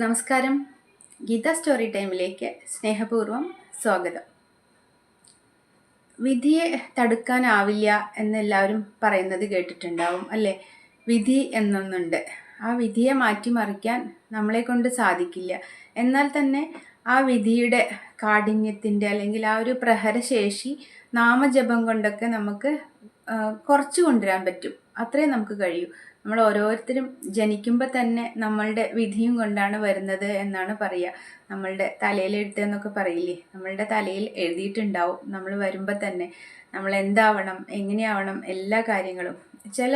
നമസ്കാരം. ഗീത സ്റ്റോറി ടൈമിലേക്ക് സ്നേഹപൂർവം സ്വാഗതം. വിധിയെ തടുക്കാനാവില്ല എന്നെല്ലാവരും പറയുന്നത് കേട്ടിട്ടുണ്ടാവും അല്ലേ? വിധി എന്നൊന്നുണ്ട്. ആ വിധിയെ മാറ്റിമറിക്കാൻ നമ്മളെ കൊണ്ട് സാധിക്കില്ല. എന്നാൽ തന്നെ ആ വിധിയുടെ കാഠിന്യത്തിന്റെ അല്ലെങ്കിൽ ആ ഒരു പ്രഹരശേഷി നാമജപം കൊണ്ടൊക്കെ നമുക്ക് കുറച്ചു കൊണ്ടുവരാൻ പറ്റും. അത്രയും നമുക്ക് കഴിയും. നമ്മൾ ഓരോരുത്തരും ജനിക്കുമ്പോൾ തന്നെ നമ്മളുടെ വിധിയും കൊണ്ടാണ് വരുന്നത് എന്നാണ് പറയുക നമ്മളുടെ തലയിൽ എഴുത്തെന്നൊക്കെ പറയില്ലേ? നമ്മളുടെ തലയിൽ എഴുതിയിട്ടുണ്ടാവും. നമ്മൾ വരുമ്പോൾ തന്നെ നമ്മൾ എന്താവണം എങ്ങനെയാവണം എല്ലാ കാര്യങ്ങളും. ചില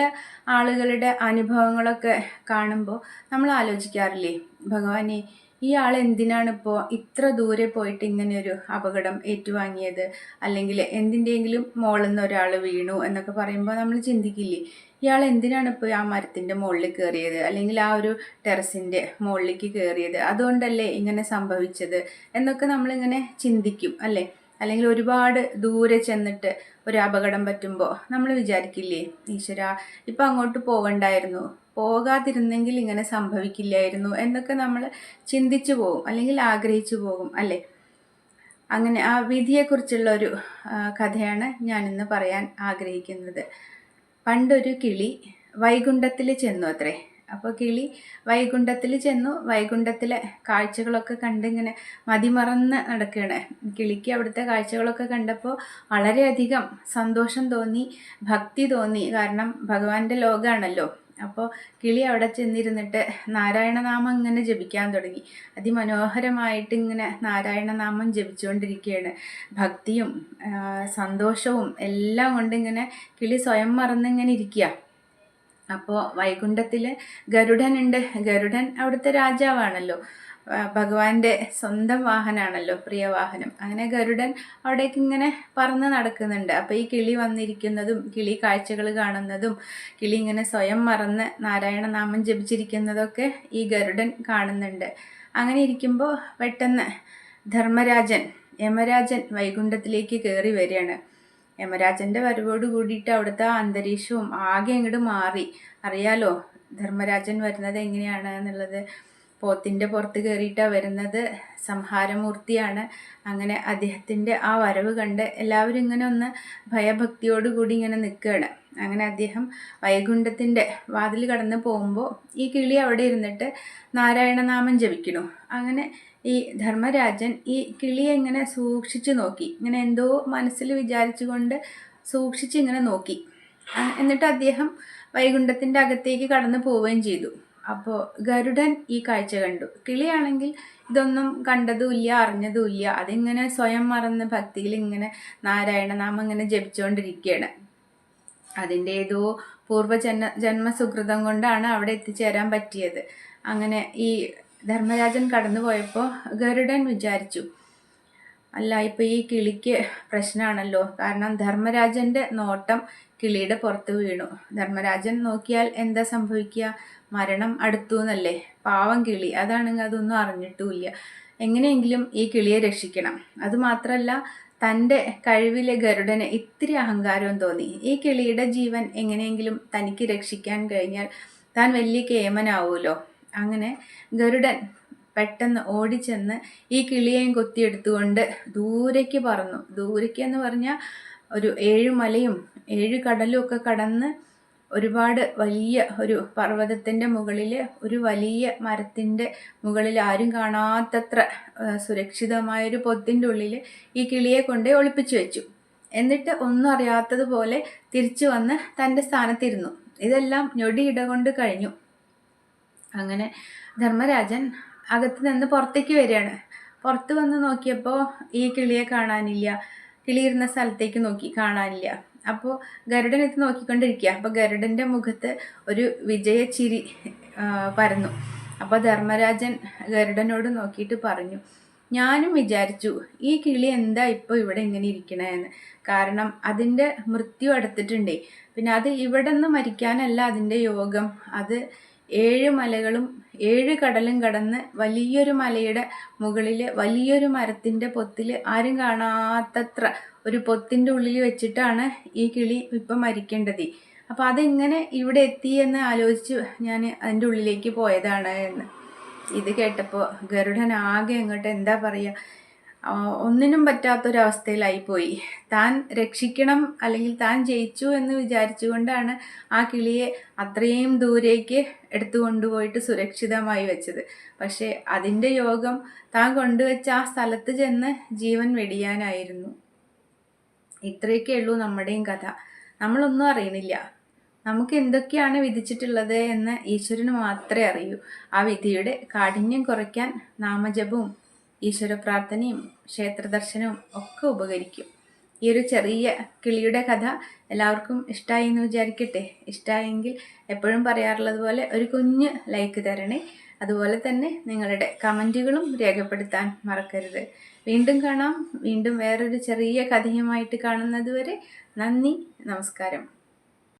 ആളുകളുടെ അനുഭവങ്ങളൊക്കെ കാണുമ്പോൾ നമ്മൾ ആലോചിക്കാറില്ലേ? ഭഗവാനെ ആൾ എന്തിനാണ് ഇപ്പോൾ ഇത്ര ദൂരെ പോയിട്ട് ഇങ്ങനെ ഒരു അപകടം ഏറ്റുവാങ്ങിയത്? അല്ലെങ്കിൽ എന്തിന്റെയെങ്കിലും മോളിൽ നിന്ന് ഒരാൾ വീണു എന്നൊക്കെ പറയുമ്പോൾ നമ്മൾ ചിന്തിക്കില്ലേ? ഇയാൾ എന്തിനാണ് ഇപ്പോൾ ആ മരത്തിന്റെ മുകളിൽ കയറിയത് അല്ലെങ്കിൽ ആ ഒരു ടെറസിന്റെ മുകളിലേക്ക് കയറിയത് അതുകൊണ്ടല്ലേ ഇങ്ങനെ സംഭവിച്ചത്? എന്നൊക്കെ നമ്മളിങ്ങനെ ചിന്തിക്കും അല്ലേ? അല്ലെങ്കിൽ ഒരുപാട് ദൂരെ ചെന്നിട്ട് ഒരു അപകടം പറ്റുമ്പോൾ നമ്മൾ വിചാരിക്കില്ലേ? ഈശ്വര ഇപ്പം അങ്ങോട്ട് പോകണ്ടായിരുന്നു. പോകാതിരുന്നെങ്കിൽ ഇങ്ങനെ സംഭവിക്കില്ലായിരുന്നു എന്നൊക്കെ നമ്മൾ ചിന്തിച്ചു പോകും അല്ലെങ്കിൽ ആഗ്രഹിച്ചു പോകും അല്ലേ? അങ്ങനെ ആ വിധിയെക്കുറിച്ചുള്ള ഒരു കഥയാണ് ഞാനിന്ന് പറയാൻ ആഗ്രഹിക്കുന്നത്. പണ്ടൊരു കിളി വൈകുണ്ഠത്തിൽ ചെന്നു അത്രേ. അപ്പോൾ കിളി വൈകുണ്ഠത്തിൽ ചെന്നു. വൈകുണ്ഠത്തിലെ കാഴ്ചകളൊക്കെ കണ്ട് ഇങ്ങനെ മതിമറന്ന് നടക്കുകയാണ് കിളിക്ക് അവിടുത്തെ കാഴ്ചകളൊക്കെ കണ്ടപ്പോൾ വളരെയധികം സന്തോഷം തോന്നി ഭക്തി തോന്നി. കാരണം ഭഗവാന്റെ ലോകമാണല്ലോ അപ്പോൾ കിളി അവിടെ ചെന്നിരുന്നിട്ട് നാരായണനാമം ഇങ്ങനെ ജപിക്കാൻ തുടങ്ങി. അതിമനോഹരമായിട്ട് ഇങ്ങനെ നാരായണനാമം ജപിച്ചുകൊണ്ടിരിക്കുകയാണ് ഭക്തിയും സന്തോഷവും എല്ലാം കൊണ്ട് ഇങ്ങനെ കിളി സ്വയം മറന്നിങ്ങനെ ഇരിക്കുക അപ്പോൾ വൈകുണ്ഠത്തിൽ ഗരുഡനുണ്ട്. ഗരുഡൻ അവിടുത്തെ രാജാവാണല്ലോ. ഭഗവാന്റെ സ്വന്തം വാഹനമാണല്ലോ പ്രിയ വാഹനം. അങ്ങനെ ഗരുഡൻ അവിടേക്ക് ഇങ്ങനെ പറന്ന് നടക്കുന്നുണ്ട്. അപ്പോൾ ഈ കിളി വന്നിരിക്കുന്നതും കിളി കാഴ്ചകൾ കാണുന്നതും കിളി ഇങ്ങനെ സ്വയം മറന്ന് നാരായണ നാമം ജപിച്ചിരിക്കുന്നതൊക്കെ ഈ ഗരുഡൻ കാണുന്നുണ്ട്. അങ്ങനെ ഇരിക്കുമ്പോൾ പെട്ടെന്ന് ധർമ്മരാജൻ യമരാജൻ വൈകുണ്ഠത്തിലേക്ക് കയറി വരികയാണ്. യമരാജന്റെ വരവോട് കൂടിയിട്ട് അവിടുത്തെ അന്തരീക്ഷവും ആകെ അങ്ങോട്ട് മാറി. അറിയാലോ ധർമ്മരാജൻ വരുന്നത് എങ്ങനെയാണ് എന്നുള്ളത്. പോത്തിന്റെ പുറത്ത് കയറിയിട്ടാണ് വരുന്നത്. സംഹാരമൂർത്തിയാണ്. അങ്ങനെ അദ്ദേഹത്തിന്റെ ആ വരവ് കണ്ട് എല്ലാവരും ഇങ്ങനെ ഒന്ന് ഭയഭക്തിയോടുകൂടി ഇങ്ങനെ നിൽക്കുകയാണ്. അങ്ങനെ അദ്ദേഹം വൈകുണ്ഠത്തിന്റെ വാതിൽ കടന്ന് പോകുമ്പോൾ ഈ കിളി അവിടെ ഇരുന്നിട്ട് നാരായണനാമം ജപിക്കണു അങ്ങനെ ഈ ധർമ്മരാജൻ ഈ കിളിയെ ഇങ്ങനെ സൂക്ഷിച്ചു നോക്കി. ഇങ്ങനെ എന്തോ മനസ്സിൽ വിചാരിച്ചുകൊണ്ട് സൂക്ഷിച്ച് ഇങ്ങനെ നോക്കി. എന്നിട്ട് അദ്ദേഹം വൈകുണ്ഠത്തിന്റെ അകത്തേക്ക് കടന്നു പോവുകയും ചെയ്തു. അപ്പോൾ ഗരുഡൻ ഈ കാഴ്ച കണ്ടു. കിളിയാണെങ്കിൽ ഇതൊന്നും കണ്ടതുമില്ല അറിഞ്ഞതുമില്ല. അതിങ്ങനെ സ്വയം മറന്ന് ഭക്തിയിൽ ഇങ്ങനെ നാരായണ നാമം ഇങ്ങനെ ജപിച്ചുകൊണ്ടിരിക്കുകയാണ് അതിന്റെ ഏതോ പൂർവജന്മ ജന്മസുകൃതം കൊണ്ടാണ് അവിടെ എത്തിച്ചേരാൻ പറ്റിയത്. അങ്ങനെ ഈ ധർമ്മരാജൻ കടന്നുപോയപ്പോൾ ഗരുഡൻ വിചാരിച്ചു അല്ല ഇപ്പം ഈ കിളിക്ക് പ്രശ്നമാണല്ലോ. കാരണം ധർമ്മരാജന്റെ നോട്ടം കിളിയുടെ പുറത്ത് വീണു. ധർമ്മരാജൻ നോക്കിയാൽ എന്താ സംഭവിക്കുക? മരണം അടുത്തു എന്നല്ലേ പാവം കിളി. അതാണെങ്കിൽ അതൊന്നും അറിഞ്ഞിട്ടുമില്ല. എങ്ങനെയെങ്കിലും ഈ കിളിയെ രക്ഷിക്കണം. അതുമാത്രമല്ല തന്റെ കഴിവിലെ ഗരുഡന് ഇത്തിരി അഹങ്കാരവും തോന്നി. ഈ കിളിയുടെ ജീവൻ എങ്ങനെയെങ്കിലും തനിക്ക് രക്ഷിക്കാൻ കഴിഞ്ഞാൽ താൻ വലിയ കേമനാവുമല്ലോ. അങ്ങനെ ഗരുഡൻ പെട്ടെന്ന് ഓടിച്ചെന്ന് ഈ കിളിയെയും കൊത്തിയെടുത്തുകൊണ്ട് ദൂരേക്ക് പറന്നു. ദൂരേക്ക് എന്ന് പറഞ്ഞാൽ ഒരു ഏഴ് മലയും ഏഴ് കടലും ഒക്കെ കടന്ന് ഒരുപാട് വലിയ ഒരു പർവതത്തിന്റെ മുകളിൽ ഒരു വലിയ മരത്തിന്റെ മുകളിൽ ആരും കാണാത്തത്ര സുരക്ഷിതമായൊരു പൊത്തിന്റെ ഉള്ളിൽ ഈ കിളിയെ കൊണ്ട് ഒളിപ്പിച്ചു വെച്ചു. എന്നിട്ട് ഒന്നും അറിയാത്തതുപോലെ തിരിച്ചു വന്ന് തന്റെ സ്ഥാനത്തിരുന്നു. ഇതെല്ലാം ഞൊടിയിട കൊണ്ട് കഴിഞ്ഞു. അങ്ങനെ ധർമ്മരാജൻ അകത്ത് നിന്ന് പുറത്തേക്ക് വരികയാണ്. പുറത്ത് വന്ന് നോക്കിയപ്പോൾ ഈ കിളിയെ കാണാനില്ല. കിളി ഇരുന്ന സ്ഥലത്തേക്ക് നോക്കി കാണാനില്ല. അപ്പോൾ ഗരുഡൻ എത്തി നോക്കിക്കൊണ്ടിരിക്കുക അപ്പോൾ ഗരുഡന്റെ മുഖത്ത് ഒരു വിജയച്ചിരി പരന്നു. അപ്പോൾ ധർമ്മരാജൻ ഗരുഡനോട് നോക്കിയിട്ട് പറഞ്ഞു ഞാനും വിചാരിച്ചു ഈ കിളി എന്താ ഇപ്പോൾ ഇവിടെ ഇങ്ങനെ ഇരിക്കണേന്ന്. കാരണം അതിന്റെ മൃത്യു അടുത്തിട്ടുണ്ടേ. പിന്നെ അത് ഇവിടെ നിന്ന് മരിക്കാനല്ല അതിന്റെ യോഗം. അത് ഏഴ് മലകളും ഏഴ് കടലും കടന്ന് വലിയൊരു മലയുടെ മുകളിൽ വലിയൊരു മരത്തിന്റെ പൊത്തിൽ ആരും കാണാത്തത്ര ഒരു പൊത്തിന്റെ ഉള്ളിൽ വെച്ചിട്ടാണ് ഈ കിളി ഇപ്പം മരിക്കേണ്ടത്. അപ്പോൾ അതെങ്ങനെ ഇവിടെ എത്തി എന്ന് ആലോചിച്ച് ഞാൻ അതിന്റെ ഉള്ളിലേക്ക് പോയതാണ് എന്ന്. ഇത് കേട്ടപ്പോൾ ഗരുഡൻ ആകെ അങ്ങോട്ട് എന്താ പറയുക ഒന്നിനും പറ്റാത്തൊരവസ്ഥയിലായിപ്പോയി താൻ രക്ഷിക്കണം അല്ലെങ്കിൽ താൻ ജയിച്ചു എന്ന് വിചാരിച്ചുകൊണ്ടാണ് ആ കിളിയെ അത്രയും ദൂരേക്ക് എടുത്തു കൊണ്ടുപോയിട്ട് സുരക്ഷിതമായി വെച്ചത്. പക്ഷേ അതിന്റെ യോഗം താൻ കൊണ്ടുവച്ച ആ സ്ഥലത്ത് ചെന്ന് ജീവൻ വെടിയാനായിരുന്നു. ഇത്രയൊക്കെ ഉള്ളൂ നമ്മുടെയും കഥ. നമ്മളൊന്നും അറിയണില്ല. നമുക്ക് എന്തൊക്കെയാണ് വിധിച്ചിട്ടുള്ളത് എന്ന് ഈശ്വരന് മാത്രമേ അറിയൂ. ആ വിധിയുടെ കാഠിന്യം കുറയ്ക്കാൻ നാമജപവും ഈശ്വര പ്രാർത്ഥനയും ക്ഷേത്ര ദർശനവും ഒക്കെ ഉപകരിക്കും. ഈ ഒരു ചെറിയ കിളിയുടെ കഥ എല്ലാവർക്കും ഇഷ്ടമായി എന്ന് വിചാരിക്കട്ടെ. ഇഷ്ടമായെങ്കിൽ എപ്പോഴും പറയാറുള്ളത് പോലെ ഒരു കുഞ്ഞ് ലൈക്ക് തരണേ. അതുപോലെ തന്നെ നിങ്ങളുടെ കമന്റുകളും രേഖപ്പെടുത്താൻ മറക്കരുത്. വീണ്ടും കാണാം. വീണ്ടും വേറൊരു ചെറിയ കഥയുമായിട്ട് കാണുന്നത് വരെ നന്ദി നമസ്കാരം.